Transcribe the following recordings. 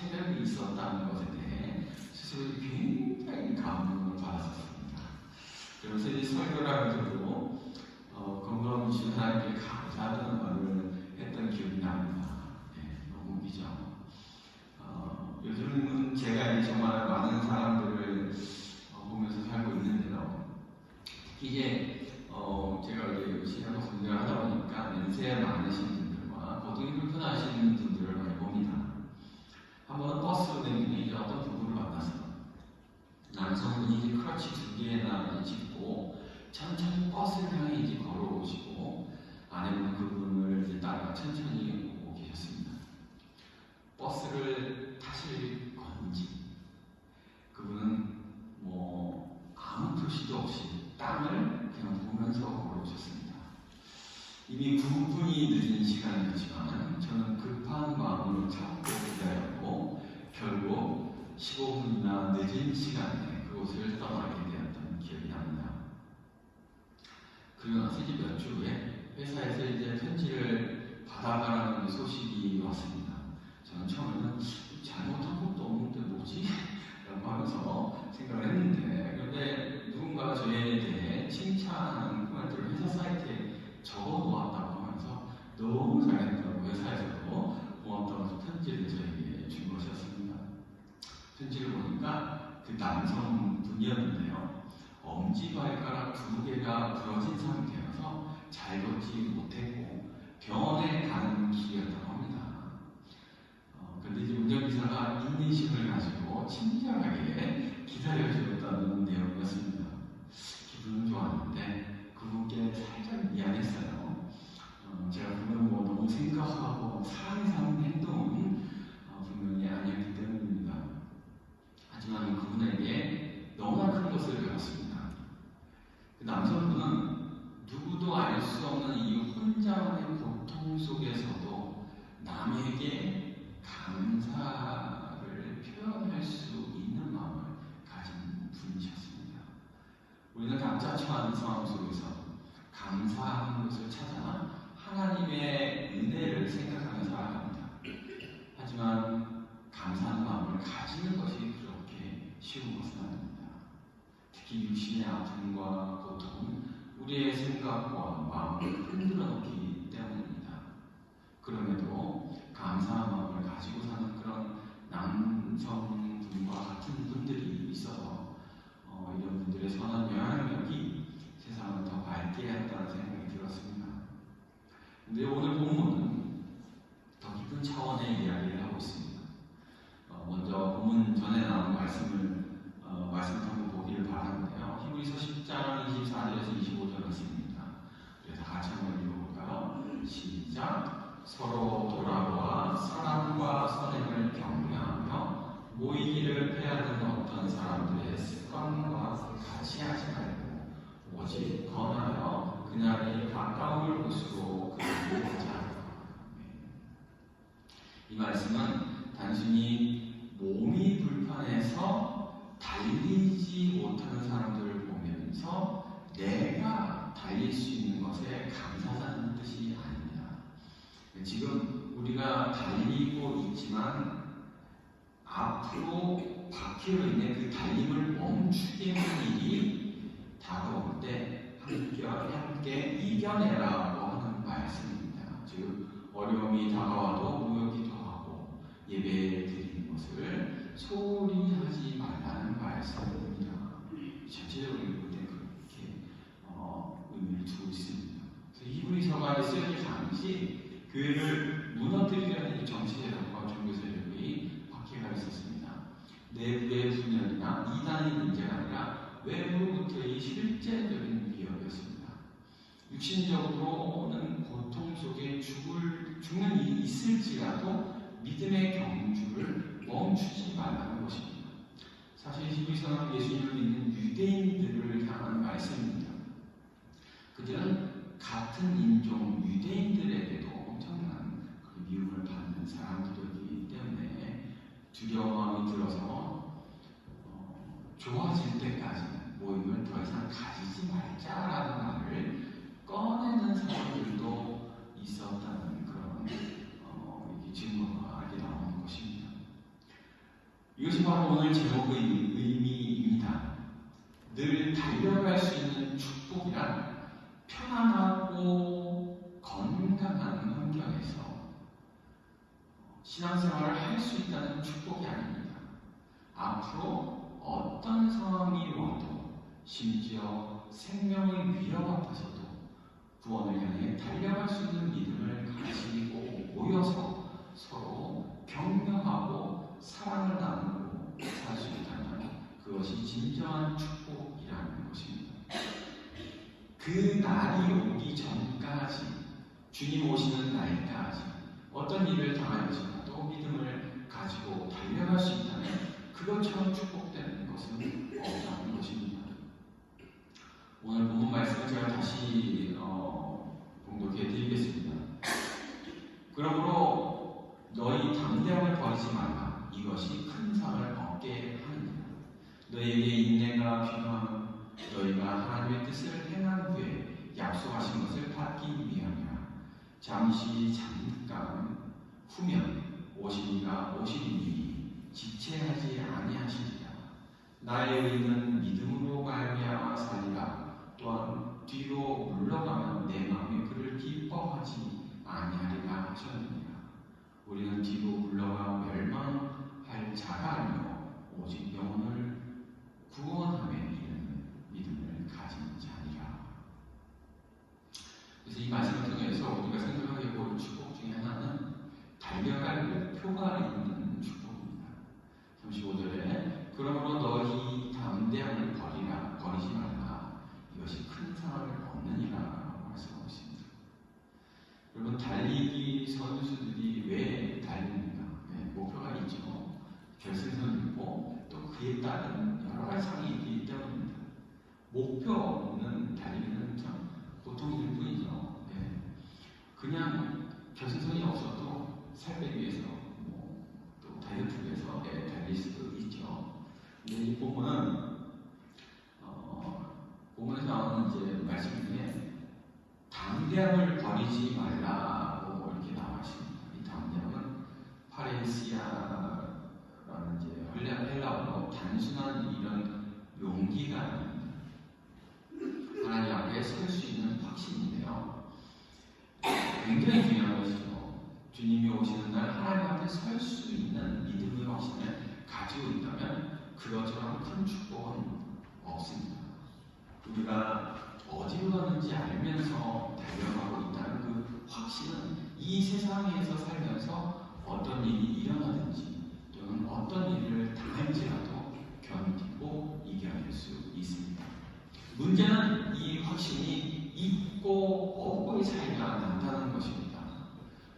체력이 있었다는 것에 대해 스스로 굉장히 감동을 받았었습니다. 그래서 이제 설교를 하면서도 어, 건강 주신 하나님께 감사하다는 말을 했던 기억이 납니다. 네, 너무 웃기죠. 어, 요즘은 제가 이제 정말 많은 사람들을 어, 보면서 살고 있는데요. 이제 어, 제가 이제 시간을 공부를 하다 보니까 연세 많으신 분들과 거동이 불편하신 분들을 많이 봅니다. 한 번은 버스 내리는 이제 어떤 부부를 만나서 남성분이 이제 크러치 두 개나 짚고 천천히 버스를 향해 이제 걸어오시고 아내분은 그분을 이제 따라 천천히 오고 계셨습니다. 버스를 타실 건지 그분은 뭐 아무 표시도 없이 땅을 그냥 보면서 걸어오셨습니다. 이미 9분이 늦은 시간이었지만 저는 급한 마음을 잡고 기다렸고 결국 15분이나 늦은 시간에 그곳을 떠나게 되었던 기억이 납니다. 그리고 나서 이제 몇주 후에 회사에서 이제 편지를 받아가라는 소식이 왔습니다. 저는 처음에는 잘못한 것도 없는데 뭐지? 라고 하면서 생각을 했는데 그런데 누군가가 저에 대해 칭찬하는 코멘트를 회사 사이트에 적어 놓았다고 하면서 너무 잘했다고 회사에서도 고맙다고 편지를 저에게 준 것이었습니다. 편지를 보니까 그 남성분이었는데요. 엄지발가락 두 개가 부러진 상태여서 잘 걷지 못했고 병원에 가는 길이었다고 합니다. 어, 근데 이제 운전기사가 인내심을 가지고 친절하게 기다려주었다는 내용이었습니다. 기분은 좋았는데 그분께 살짝 미안했어요. 어, 제가 그걸 뭐 너무 생각하고 사랑이 사는 행동은 어, 분명히 아니었기 때문입니다. 하지만 그분에게 배웠습니다. 그 남성분은 누구도 알 수 없는 이 혼자만의 고통 속에서도 남에게 감사를 표현할 수 있는 마음을 가진 분이셨습니다. 우리는 처한 상황 속에서 감사하는 것을 찾아 하나님의 은혜를 생각하며 살아갑니다. 하지만 감사하는 마음을 가지는 것이 그렇게 쉬운 것은 아닙니다. 육신의 아픔과 고통은 우리의 생각과 마음을 흔들어 놓기 때문입니다. 그럼에도 감사한 마음을 가지고 사는 그런 남성분과 같은 분들이 있어서 어, 이런 분들의 선한 영향력이 세상을 더 밝게 한다는 생각이 들었습니다. 근데 오늘 본문은 더 깊은 차원의 이야기를 하고 있습니다. 어, 먼저 본문 전에 나온 말씀을 어, 말씀 바라는데요. 히브리서 10장 24절에서 25절 말씀입니다. 그래서 같이 한번 읽어볼까요? 시작. 서로 돌아보아 사랑과 선행을 격려하며 모이기를 패하는 어떤 사람들의 습관과 같이 하지 말고 오직 권하여 그날이 가까울 곳으로 그들을 가자. 이 말씀은 단순히 몸이 불편해서 달리지 못하는 사람들을 보면서 내가 달릴 수 있는 것에 감사하는 뜻이 아닙니다. 지금 우리가 달리고 있지만 앞으로 바퀴로 인해 그 달림을 멈추게 하는 일이 다가올 때 함께, 함께 이겨내라고 하는 말씀입니다. 즉 어려움이 다가와도 모여 기도하고 예배 드리는 것을 소홀히 하지 말라는 말씀입니다. 읽을 때 그렇게 어, 의미를 두고 있습니다. 그래서 히브리 서가 쓰여질 당시 교회를 무너뜨리려는 이 정치 세력과 종교 세력이 박해가 있었습니다. 내부의 분열이나 이단의 문제가 아니라 외부로부터의 실제적인 위협이었습니다. 육신적으로는 고통 속에 죽을, 죽는 일이 있을지라도 믿음의 경주를 멈추지 말라는 것입니다. 사실 히브리 사람 예수님을 믿는 유대인들을 향한 말씀입니다. 그들은 같은 인종 유대인들에게도 엄청난 그 미움을 받는 사람들이기 때문에 두려움이 들어서 어, 좋아질 때까지 모임을 더 이상 가지지 말자라는 말을 꺼내는 사람들도 있었다는 그런 어, 증거가 바로 오늘 제목의 의미입니다. 늘 달려갈 수 있는 축복이란 편안하고 건강한 환경에서 신앙생활을 할 수 있다는 축복이 아닙니다. 앞으로 어떤 상황이 와도 심지어 생명의 위협 앞에서도 구원을 향해 달려갈 수 있는 믿음을 가지고 모여서 서로 격려하고 사랑을 나누고 살수 있다면 그것이 진정한 축복이라는 것입니다. 그 날이 오기 전까지 주님 오시는 날까지 어떤 일을 당할지라도 믿음을 가지고 달려갈 수 있다면 그것처럼 축복되는 것은 없다는 것입니다. 오늘 본문 말씀을 제가 다시 어, 공독해 드리겠습니다. 그러므로 너희 담대함을 버리지 말라. 이것이 큰 상을 얻게 하느니라. 너희에게 인내가 필요함 너희가 하나님의 뜻을 행한 후에 약속하신 것을 받기 위함이라. 잠시 잠깐 후면 오시리가 오시리니 지체하지 아니하시리라. 나의 의는 믿음으로 말미암아 살리라. 또한 뒤로 물러가면 내 마음이 그를 기뻐하지 아니하리라 하셨느니라. 우리는 뒤로 물러가 멸망 할 자가 아니요 오직 영혼을 구원함에 이르는 믿음을 가진 자니라. 그래서 이 말씀을 통해서 우리가 생각하게 볼 축복 중에 하나는 달려갈 목표가 있는 축복입니다. 35절에 그러므로 너희 담대함을 버리라 버리지 말라 이것이 큰 상을 얻느니라 말씀하고 있습니다. 여러분 달리기 선수들이 왜 달리는가? 네, 목표가 있죠. 결승선이 있고 또 그에 따른 여러 가지 상이 있기 때문입니다. 목표 없는 달리기는 참 고통일 뿐이죠. 네. 그냥 결승선이 없어도 살 빼기 위해서 뭐, 또 다이어트 위해서 네, 달릴 수도 있죠. 근데 이 본문은 어, 본문에 나오는 이제 말씀 중에 담대함을 버리지 말라고 이렇게 나와 있습니다. 이 담대함은 파레시아라는 이제 헬라- 헬라어로 단순한 이런 용기가 아닙니다. 하나님 앞에 설 수 있는 확신인데요. 굉장히 중요한 것이죠. 주님이 오시는 날 하나님 앞에 설 수 있는 믿음의 확신을 가지고 있다면 그것처럼 큰 축복은 없습니다. 우리가 어디로 가는지 알면서 달려가고 있다는 그 확신은 이 세상에서 살면서 어떤 일이 일어나든지 또는 어떤 일을 당할지라도 견디고 이겨낼 수 있습니다. 문제는 이 확신이 있고 없고의 차이가 난다는 것입니다.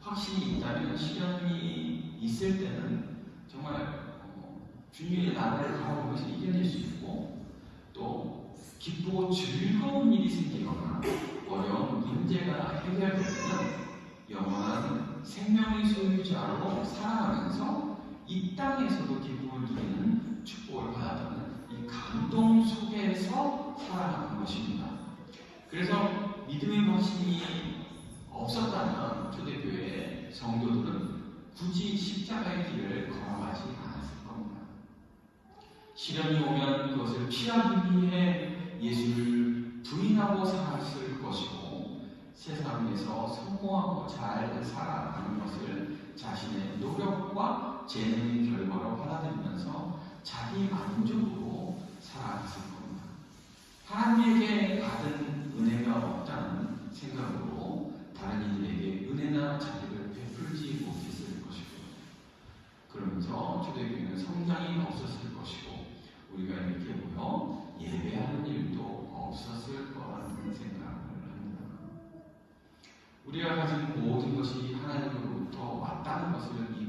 확신이 있다면 시련이 있을 때는 정말 어, 주님의 나라를 바라보는 것을 이겨낼 수 있고 또 기쁘고 즐거운 일이 생기거나 어려운 문제가 해결될 때는 영원한 생명의 소유자로 살아가면서 이 땅에서도 기쁨을 누리는 축복을 받았다는 이 감동 속에서 살아가는 것입니다. 그래서 믿음의 확신이 없었다면 초대교회 성도들은 굳이 십자가의 길을 걸어가지 않았을 겁니다. 시련이 오면 그것을 피하기 위해 예수를 부인하고 살았을 것이고 세상에서 성공하고 잘 살아가는 것을 자신의 노력과 재능의 결과로 받아들이면서 자기 만족으로 살아갔을 겁니다. 하나님에게 받은 은혜가 없다는 생각으로 다른 이들에게 은혜나 자비를 베풀지 것이고 그러면서 초대교회는 성장이 없었을 것이고 우리가 이렇게 모여 예배하는 일도 없었을 거라는 생각을 합니다. 우리가 가진 모든 것이 하나님으로부터 왔다는 것을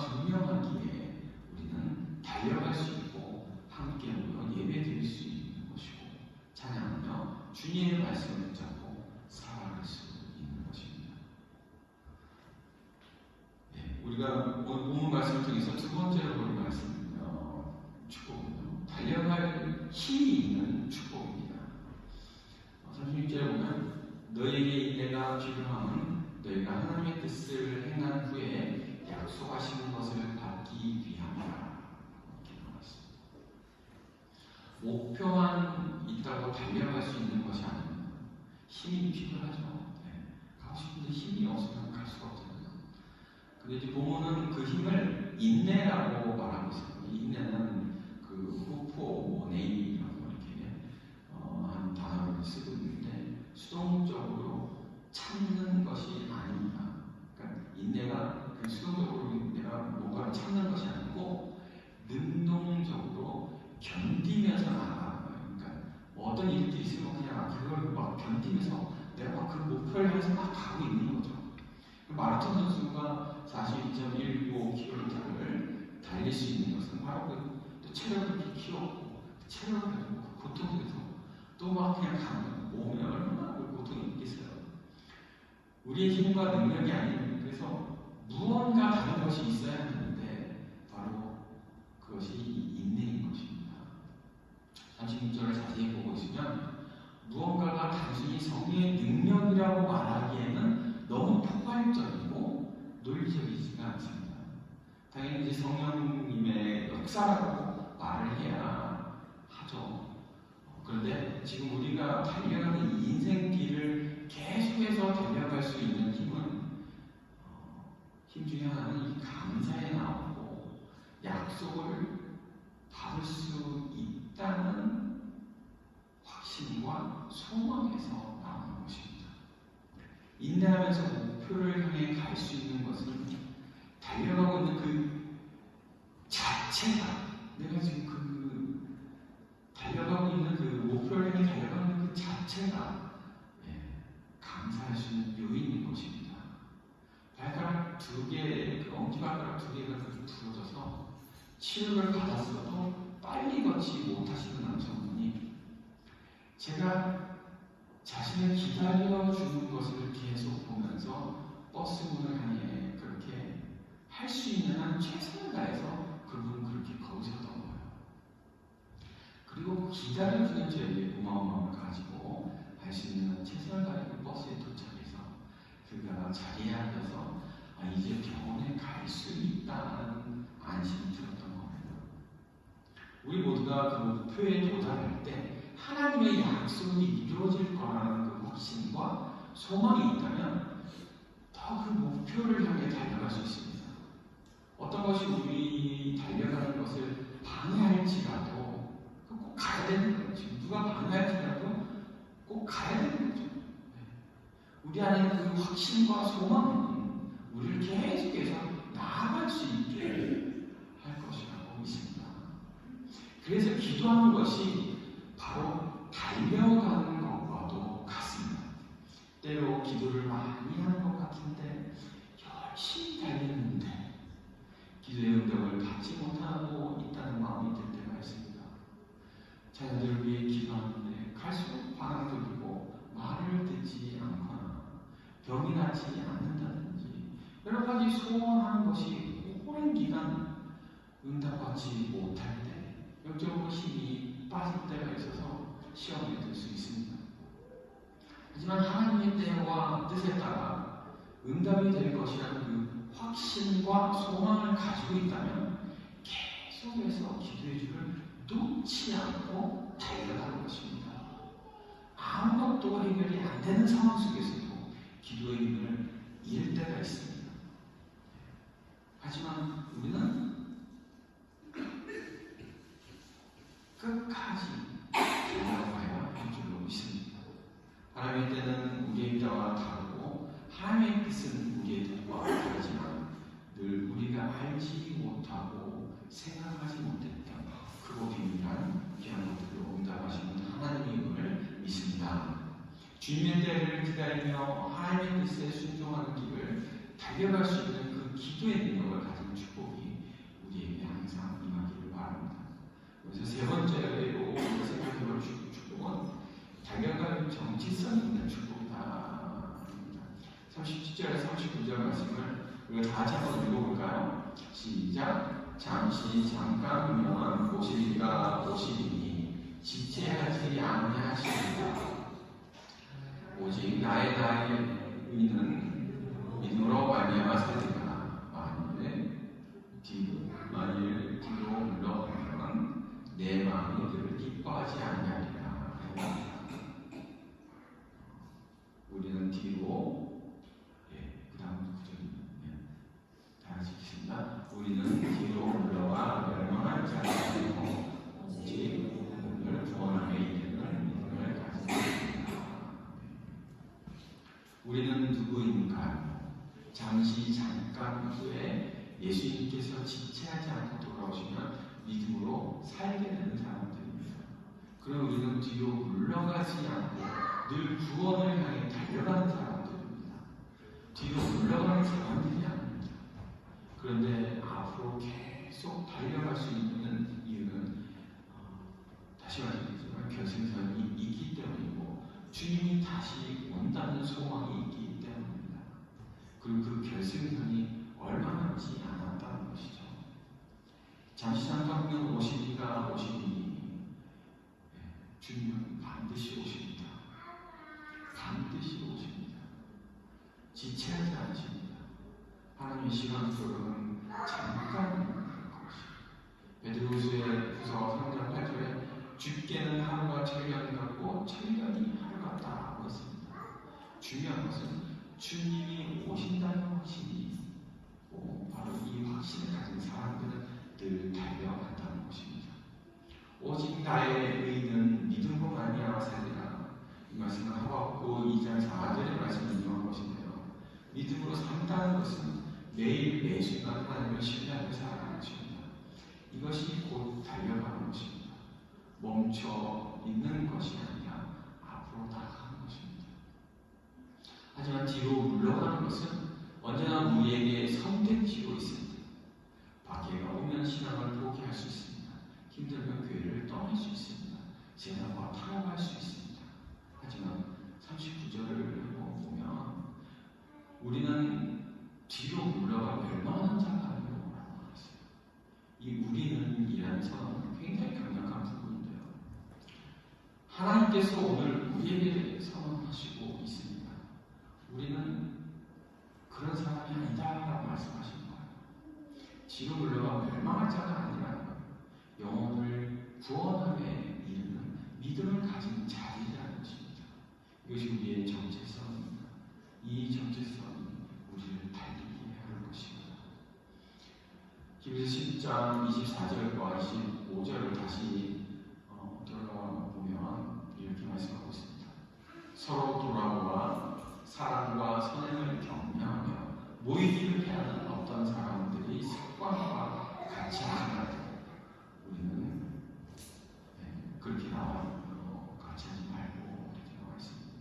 증명하기에 우리는 달려갈 수 있고 함께 모여 예배 드릴 수 있는 것이고 찬양은요 주님의 말씀을 잡고 살아갈 수 있는 것입니다. 네, 우리가 오늘 본문 말씀을 통해서 두 번째로 볼 말씀은요 축복입니다. 달려갈 힘이 있는 축복입니다. 어, 36절에 보면 너에게 내가 필요함은 너희가 하나님의 뜻을 행하 약속하시는 것을 받기 위함이라. 이렇게 나왔습니다. 목표만 있다고 달려갈 수 있는 것이 아닙니다. 힘이 필요하죠. 네. 가고 싶은데 힘이 없으면 갈 수가 없잖아요. 근데 이제 보면은 그 힘을 인내라고 말하고 있어요. 이 인내는 그 후포 뭐 네임이라고 이렇게 어, 한 단어를 쓰고 있는데 수동적으로 참는 것이 아닙니다. 그러니까 인내가 그 수동적으로 내가 뭔가를 참는 것이 아니고 능동적으로 견디면서 나아가는 거예요. 그러니까 뭐 어떤 일들이 있으면 그냥 그걸 막 견디면서 내가 막 그 목표를 향해서 막 가고 있는 거죠. 그 마라톤 선수가 42.195km를 달릴 수 있는 것은 바로 그또 체력을 키웠고 체력을 가지고 그 고통 속에서 또 막 그냥 가는. 몸에 얼마나 그 고통이 있겠어요. 우리의 힘과 능력이 아닌 그래서 무언가 다른 것이 있어야 하는데 바로 그것이 인내인 것입니다. 36절을 자세히 보고 있으면 무언가가 단순히 성령의 능력이라고 말하기에는 너무 포괄적이고 논리적이지가 않습니다. 당연히 이제 성령님의 역사라고 말을 해야 하죠. 어, 그런데 지금 우리가 달려가는 이 인생 길을 계속해서 달려갈 수 있는 힘 중에 하나는 이 감사에 나오고 약속을 받을 수 있다는 확신과 소망에서 나오는 것입니다. 인내하면서 목표를 향해 갈 수 있는 것은 달려가고 있는 그 자체가 내가 지금 그 달려가고 있는 그 목표를 향해 달려가는 그 자체가 예, 감사할 수 있는 요인인 것입니다. 발가락 두 개가 그 부러져서 치료를 받았어도 빨리 걷지 못하시는 남성분이 제가 자신을 기다려주는 것을 계속 보면서 버스 문을 향해 그렇게 할 수 있는 한 최선을 다해서 그분은 그렇게 걸으셨던 거예요. 그리고 기다려주는 저에게 고마운 마음을 가지고 할 수 있는 한 최선을 다해 그 버스에 도착해서 그가 자리에 앉아서 아, 이제 병원에 갈 수 있다는 안심이 들었던 겁니다. 우리 모두가 그 목표에 도달할 때 하나님의 약속이 이루어질 거라는 그 확신과 소망이 있다면 더 그 목표를 향해 달려갈 수 있습니다. 어떤 것이 우리 달려가는 것을 방해할지라도 꼭 가야 되는. 지금 누가 방해할지라도 꼭 가야 되는 거죠. 네. 우리 안에 그 확신과 소망은 우리를 계속해서 나아갈 수 있게 할 것이라고 믿습니다. 그래서 기도하는 것이 바로 달려가는 것과도 같습니다. 때로 기도를 많이 하는 것 같은데 열심히 달리는데 기도의 응답을 받지 못하고 있다는 마음이 들 때가 있습니다. 자녀들을 위해 기도하는데 갈수록 반항적이고 말을 듣지 않거나 병이 낫지 않는다든지 여러 가지 소원하는 것이 오랜 기간 응답받지 못할 때 영적으로 힘이 빠질 때가 있어서 시험에 들수 있습니다. 하지만 하나님의 때와 뜻에 따라 응답이 될 것이라는 그 확신과 소망을 가지고 있다면 계속해서 기도의 줄을 놓지 않고 달려가는 것입니다. 아무것도 해결이 안 되는 상황 속에서도 기도의 힘을 잃을 때가 있습니다. 하지만 우리는 끝까지 달려가야 할 줄로 믿습니다. 하나님의 때는 우리의 때와 다르고 하나님의 뜻은 우리의 뜻과 다르지만 늘 우리가 알지 못하고 생각하지 못했던 크고 비밀한 귀한 것들로 응답하시는 하나님의 힘을 믿습니다. 주님의 때를 기다리며 하나님의 뜻에 순종하는 길을 달려갈 수 있는 그 기도의 능력을 가진 축복이 우리에게 항상 임하기를 바랍니다. 그래서 세 번째로 생각해볼 축복은 달려갈 정치성 있는 축복이다. 37절에 39절 말씀을 우리가 다 한번 읽어볼까요? 시작. 잠시 잠깐 명한 오시리가 오시리니 지체하지 아니하시리라. 오직 나의 나의 의는 믿음으로 말미암아 살리라. 뒤로 만일 뒤로 물러가면 내 마음이 그를 기뻐하지 아니하리라. 우리는 뒤로 예, 그 다음 예, 다 같이 읽겠습니다. 우리는 뒤로 멸망할 자가 아니고 오직 오늘 구원함에 이르는 믿음을 가지고 우리는 누구인가? 잠시 잠깐 후에 예수님께서 지체하지 않고 돌아오시면 믿음으로 살게 되는 사람들입니다. 그럼 우리는 뒤로 물러가지 않고 늘 구원을 향해 달려가는 사람들입니다. 뒤로 물러가는 사람들이 아닙니다. 그런데 앞으로 계속 달려갈 수 있는 이유는 어, 다시 말씀드리지만 결승선이 있기 때문이고 주님이 다시 온다는 소망이 있기 때문입니다. 그리고 그 결승선이 얼마 남지 않았다는 것이죠. 잠깐 후면 오시리가 오시니 예, 주님은 반드시 오십니다. 반드시 오십니다. 지체하지 않으십니다. 하나님의 시간 속은 잠깐 것이. 베드로후서의 후서 3장 8절에 죽게는 하루가 천년 같고 천년이 하루 같다고 했습니다. 중요한 것은 주님이 오신다는 확신 바로 이 확신을 가진 사람들은 늘 달려간다는 것입니다. 오직 나의 의는 믿음으로 말미암아 살리라. 이 말씀은 하박국 2장 4절의 말씀을 인용한 것인데요. 믿음으로 산다는 것은 매일 매 순간 하나님을 신뢰하며 살아가는 것입니다. 이것이 곧 달려가는 것입니다. 멈춰 있는 것이 아니라 앞으로 나아가는 것입니다. 하지만 뒤로 물러가는 것은 언제나 우리에게 선택지로 있습니다. 박해가 오면 신앙을 포기할 수 있습니다. 힘들면 교회를 떠날 수 있습니다. 재난과 타협할 수 있습니다. 하지만 39절을 보면 우리는 뒤로 물러가 멸망하는 자가 아니라고 말했어요. 이 우리는 이라는 선언은 굉장히 강력한 부분인데요. 하나님께서 오늘 우리에게 선언하시고 있습니다. 우리는 그런 사람이 아니다라고 말씀하시는 거예요. 뒤로 물러가 멸망할 자가 거예요. 영혼을 구원함에 이르는 믿음을 가진 자리라는 것입니다. 이것이 우리의 정체성입니다. 이 정체성이 우리를 달리게 하는 것입니다. 히브리서 10장 24절과 25절을 다시 어, 돌아가 보면 이렇게 말씀하고 있습니다. 서로 돌아와 사랑과 선행을 격려하며 모이기를 피하는 어떤 사람들이 습관과 같이 하나 우리는 네, 그렇게 나와 어, 같이 하지 말고 이렇게 나와 있습니다.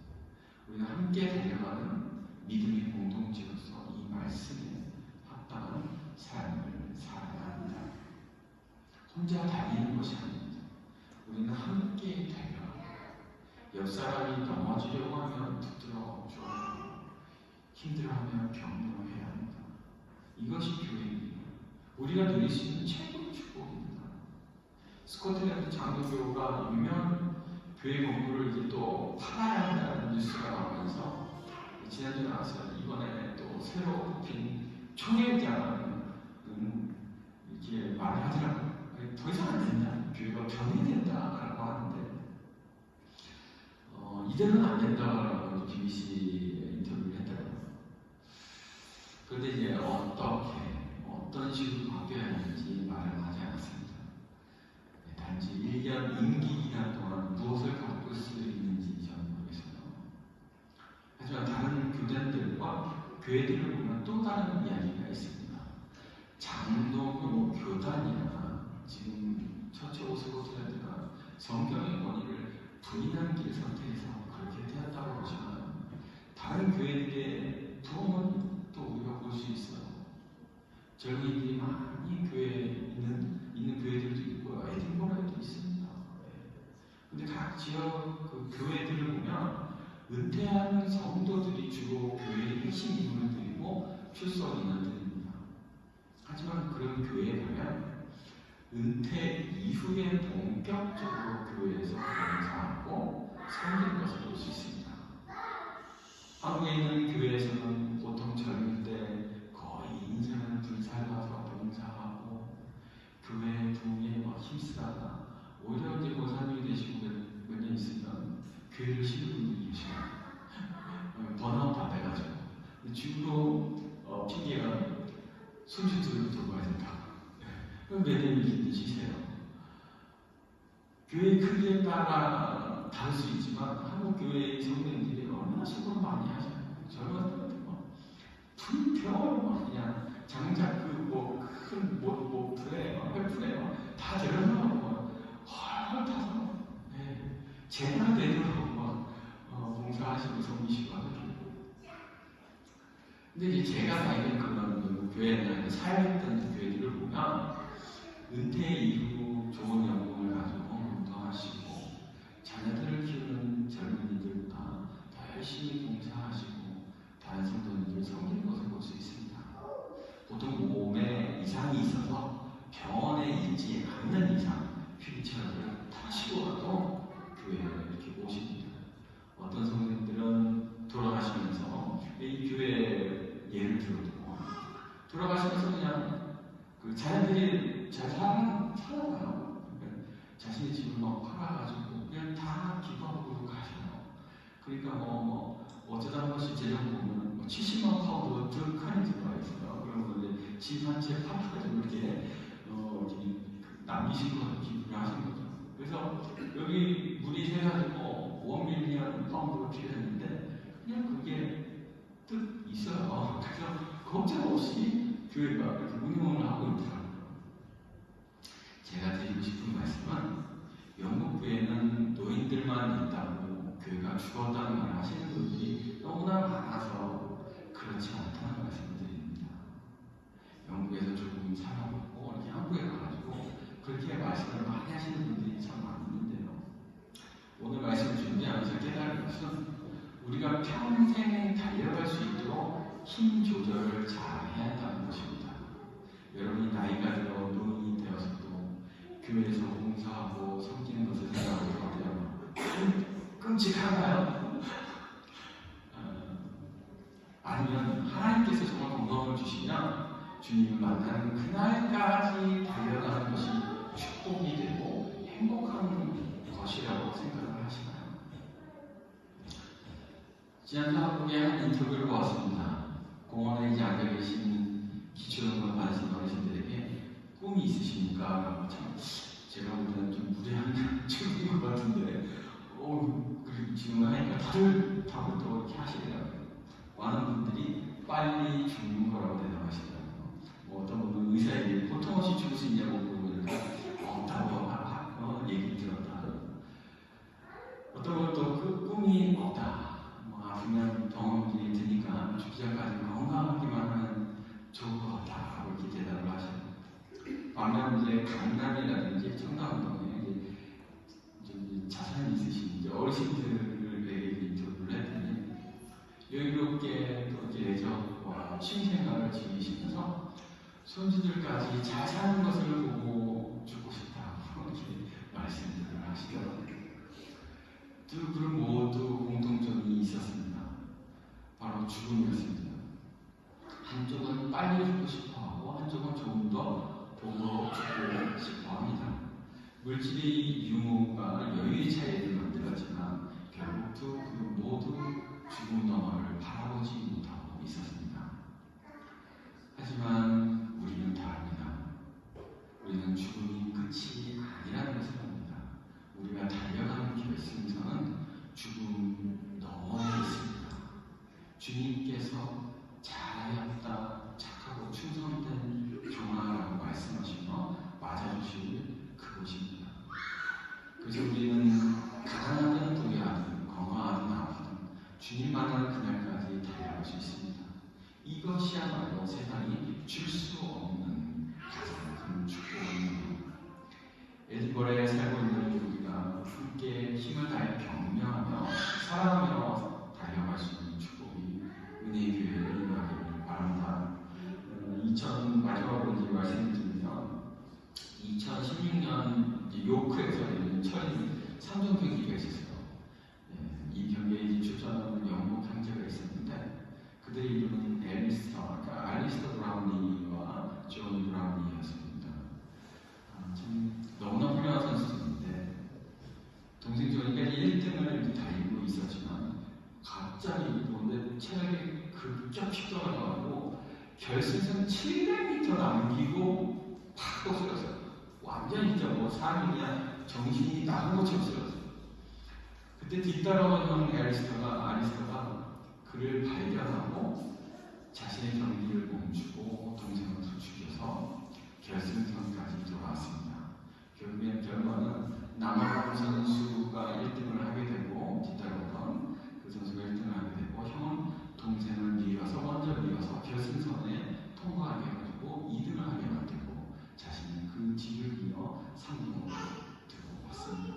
우리는 함께 달려가는 믿음의 공동체로서 이 말씀에 합당한 삶을 살아야 합니다. 혼자 달리는 것이 아닙니다. 우리는 함께 달려갑니다. 옆 사람이 넘어지려고 하면 붙들어 줘야 힘들어하면 격려해야 합니다. 이것이 교회입니다. 우리가 누릴 수 있는 최고의 축복입니다. 스코틀랜드 장로교가 유명한 교회 건물을 이제 또 팔아야 한다는 뉴스가 나오면서 지난주에 나왔어요. 이번에 또 새로 뽑힌 총회장은 이렇게 말을 하더라고요. 더 이상 안 된다. 교회가 병이 된다라고 하는데 어, 이대로는 안 된다라고 인터뷰를 했더라고요. 그런데 이제 어떻게 어떤 식으로 바뀌어야 하는지 말을 하지 않았습니다. 네, 단지 1년 임기 기간 동안 무엇을 바꿀 수 있는지 저는 모르겠어요. 하지만 다른 교단들과 교회들을 보면 또 다른 이야기가 있습니다. 장로교 교단이나 지금 처처 오스코트랜드가 성경의 권위를 부인하는 길을 선택해서 그렇게 되었다고 하지만 다른 교회들의 부흥은 또 우리가 볼 수 있어요. 젊은이들이 많이 교회에 있는, 있는 교회들도 있고, 에딘버라에도 있습니다. 네. 근데 각 지역 그 교회들을 보면, 은퇴하는 성도들이 주로 교회의 핵심 인물들이고, 출석인을 드립니다. 하지만 그런 교회에 보면, 은퇴 이후에 본격적으로 교회에서 봉사하고 섬기는 것을 볼 수 있습니다. 은퇴 이후 좋은 연봉을 가지고 운동하시고 자녀들을 키우는 젊은이들보다 더 열심히 봉사하시고 다른 성도님들 섬기는 것을 볼 수 있습니다. 보통 몸에 이상이 있어서 병원에 있지 않는 이상 휠체어를 타시고라도 교회에 이렇게 오십니다. 어떤 성도님들은 돌아가시면서 이 교회 예를 들어도 돌아가시면서 그냥 그 자녀들이 잘 살아, 살아가요. 그러니까 자신의 집을 막 팔아가지고 그냥 다 기뻐하고 가셔요. 그러니까 뭐, 뭐 어쩌다 한 번씩 재정 보면 뭐 70만 파운드 드 칸이 들어가 있어요. 그러면 이제 집한 채 팔아가지고 이렇게 어, 이렇게 남기신 거 기부를 하신 거죠. 그래서 여기 물이 새가지고 원 밀리언 파운드가 필요했는데 그냥 그게 뜻 있어요. 그래서 걱정 없이 교회가 이렇게 운영을 하고 있더라고요. 제가 드리고 싶은 말씀은 영국교회는 노인들만 있다고 교회가 죽었다는 말 하시는 분들이 너무나 많아서 그렇지 않다는 말씀을 드립니다. 영국에서 조금 살아보고 이렇게 한국에 가가지고 그렇게 말씀을 많이 하시는 분들이 참 많은데요. 오늘 말씀 준비하면서 깨달은 것은 우리가 평생 달려갈 수 있도록 힘 조절을 잘 해야 한다는 것입니다. 여러분이 나이가 들어 노인이 되어서도 교회에서 봉사하고 섬기는 것을 생각하고 어때요? 끔찍한가요? 어, 아니면 하나님께서 정말 건강을 주시면 주님을 만나는 그날까지 달려가는 것이 축복이 되고 행복한 것이라고 생각을 하시나요? 지난 한국의 한 인터뷰를 보았습니다. 공원에 이제 앉아 계신 기초연금 받으신 어르신들에게 꿈이 있으십니까? 참 제가 볼 때는 좀 무례한 질문인 것 같은데 어, 그리고 질문하니까 다들 답을 또 이렇게 하시더라고요. 많은 분들이 빨리 죽는 거라고 대답하시더라고요. 뭐 어떤 분은 의사에게 고통 없이 죽을 수 있냐고 물어보니까 없다고 하- 어, 얘기 들었다. 어떤 분은 또그 꿈이 없다. 뭐 아프면 병원비에 드니까 죽기 전까지 건강하기만 하면 좋을 것 같다. 라고 이렇게 대답을 하셔요. 반면 이제 강남이라든지 청담동에 이제 좀 자산이 있으신 이제 어르신들에게 인터뷰를 했더니 여유롭게 또 이렇게 레저와 취미생활을 즐기시면서 손주들까지 잘 사는 것을 보고 죽고 싶다고 이렇게 말씀을 하시더라고요. 두 그룹 모두 공통점이 있었습니다. 바로 죽음이었습니다. 한쪽은 빨리 죽고 싶어 하고 한쪽은 조금 더 보고 죽고 싶어 합니다. 물질의 유무가 여유의 차이를 만들었지만 결국 두 그룹 모두 죽음 너머를 바라보지 못하고 있었습니다. 하지만 우리는 다릅니다. 우리는 죽음이 끝이 아니라는 것을. 우리가 달려가는 결승선은 죽음 너머에 있습니다. 주님께서 잘하였다, 착하고 충성된 종아라고 말씀하시며 맞아주실 그곳입니다. 그래서 우리는 가난하든 부유하든 건강하든 아프든 주님 만나는 그날까지 달려갈 수 있습니다. 이것이야말로 세상이 줄 수 없는 가장 큰 축복입니다. 에드버에 살고 있는 함께 힘을 다해 격려하며 사랑하며 달려갈 수 있는 축복이 은혜의 교회에 임하기를 바랍니다. 어, 2000 마지막으로 이제 말씀을 드리면 2016년 이제 요크에서 열린 철인 3종 경기가 있었어요. 예, 이 경기에 출전한 영국 형제가 있었는데 그들의 이름은 앨리스터, 그러니까 알리스터 브라운리와 존 브라운리였습니다. 아, 참 너무나 훌륭한 선수들인데 동생 조니가 1등을 달리고 있었지만 갑자기 보는데 체력이 급격히 떨어져가지고 결승선 700m 남기고 팍 떨어졌어요. 완전히 진짜 뭐 사람이 그냥 정신이 나간 것처럼 쓰러졌어요. 그때 뒤따라오는 에리스터가 아리스터가 그를 발견하고 자신의 경기를 멈추고 동생을 부추겨서 결승선까지 돌아왔습니다. 결국엔 결과는 남아공 선수가 1등을 하게 되고 뒤따라오던 그 선수가 1등을 하게 되고 형은 동생을 밀어서 먼저 밀어서 결승선에 통과하게 해가지고 2등을 하게 만들고 자신은 그 뒤를 이어 3등으로 들고 왔습니다.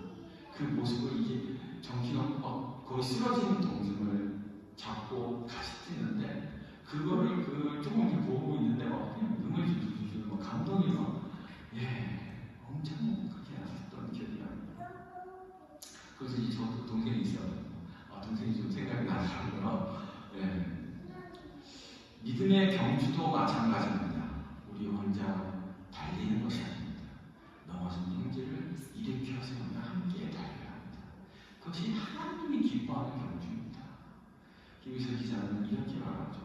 그 모습을 이게 정신없 어, 거의 쓰러진 동생을 잡고 다시 뛰는데 그거를 그 조금 보고 있는데 막 그냥 눈물 줄줄줄 막 감동이 막예 엄청 그렇게 났었던 기억이 납니다. 그래서 이제 저 동생이 있어요. 아 동생이 좀 생각이 나더라고요. 예. 믿음의 경주도 마찬가지입니다. 우리 혼자 달리는 것이 아닙니다. 넘어진 형제를 일으켜 세우며 함께 달려야 합니다. 그것이 하나님이 기뻐하는 경주입니다. 김희석 기자는 이렇게 말하죠.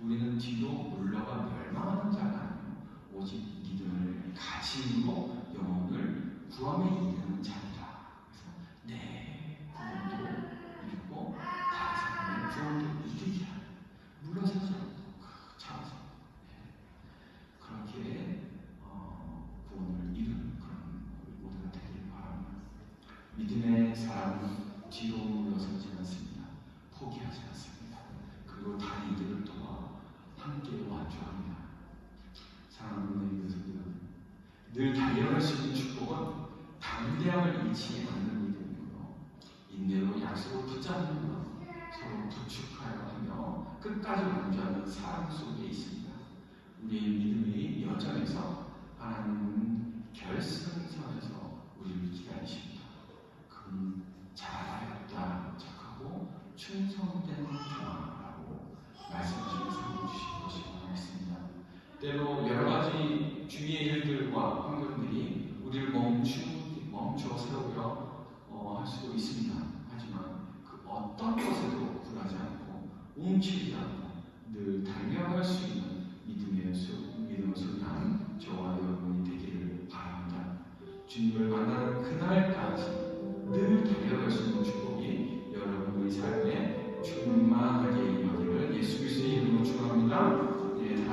우리는 뒤로 물러가 멸망하는 자가 아니요 오직 믿음을 가짐으로 영혼을 구함에 이르는 자니라. 잃지 않는 믿음이고요. 인내로 약속을 붙잡는 것, 서로 부축하여 하며 끝까지 완주하는 사랑 속에 있습니다. 우리의 믿음의 여정에서 하나님은 결승선에서 우리를 기다리십니다. 그는 잘하였다 착하고 충성된 종아라고 말씀하시며 삼아주시고 싶습니다. 때로 여러 가지 주위의 일들과 환경들이 우리를 멈추, 멈춰 세우려 어, 할 수도 있습니다. 하지만 그 어떤 것에도 굴하지 않고 움츠리지 않고 늘 달려갈 수 있는 믿음의 수, 믿음의 소리한 저와 여러분이 되기를 바랍니다. 주님을 만나는 그날까지 늘 달려갈 수 있는 축복이 여러분의 삶에 충만하게 임하기를 예수 그리스도의 이름으로 축원합니다. 예, 다